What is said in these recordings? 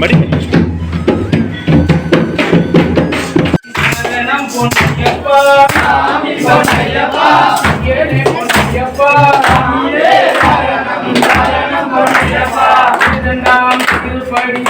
மடி. நாம் திருப்படி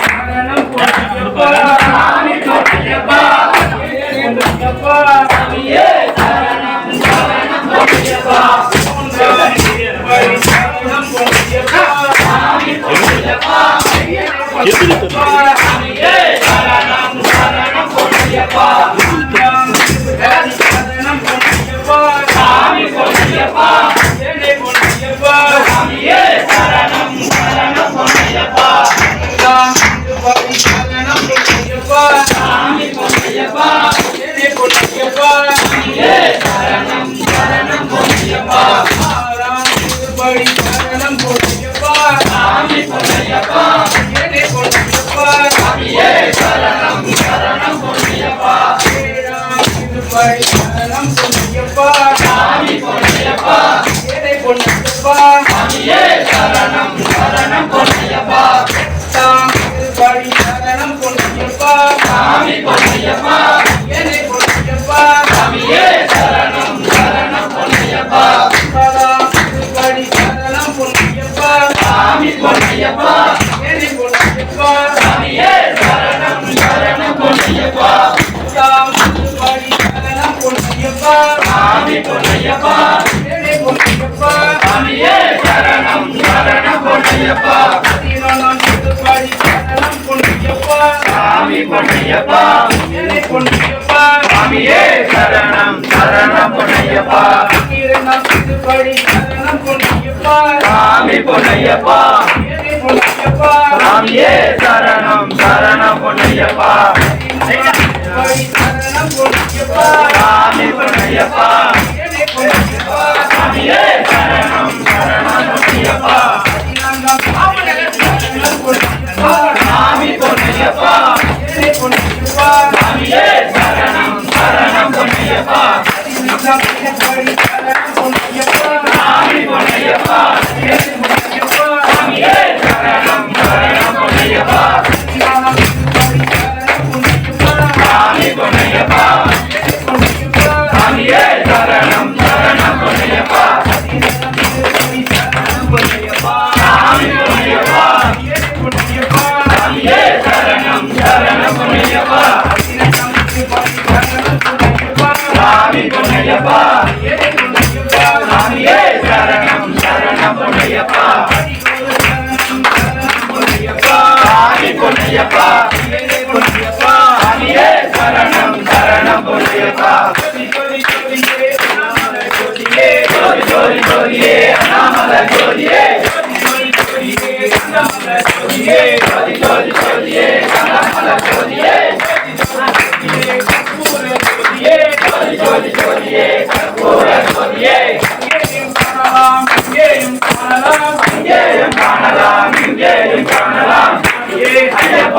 శరణం పోయప్ప స్వామి పోయప్ప ఏనే పోయప్ప స్వామియే శరణం శరణం పోయప్ప శ్రీరామ శరణం பொன்னையப்பா ஏழை பொன்னையப்பா சாமியே சரணம் சரணம் பொன்னையப்பா முத்தாமடி சரணம் பொன்னையப்பா சாமி பொன்னையப்பா ஏழை பொன்னையப்பா சாமி பொன்னையப்பா சாமியே சரணம் சரணம் பொன்னையப்பா. சாமி பொன்னையப்பா. சாமியே சரணம் சரணம் பொன்னையப்பா. சாமி பொன்னையப்பா. சாமியே சரணம் சரணம் பொன்னையப்பா. జోరి జోరియే అన్నమల జోరియే జోరి జోరి జోరియే అన్నమల జోరియే జోరి జోరి జోరియే కర్పూర జోరియే కాణలాం ఇంగేయం కాణలాం ఇంగేయం కాణలాం ఏ అయ్యప్ప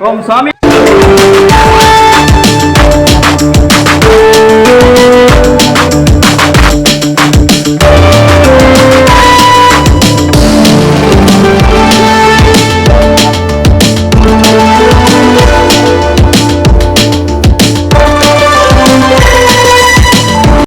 ஓம் சாமி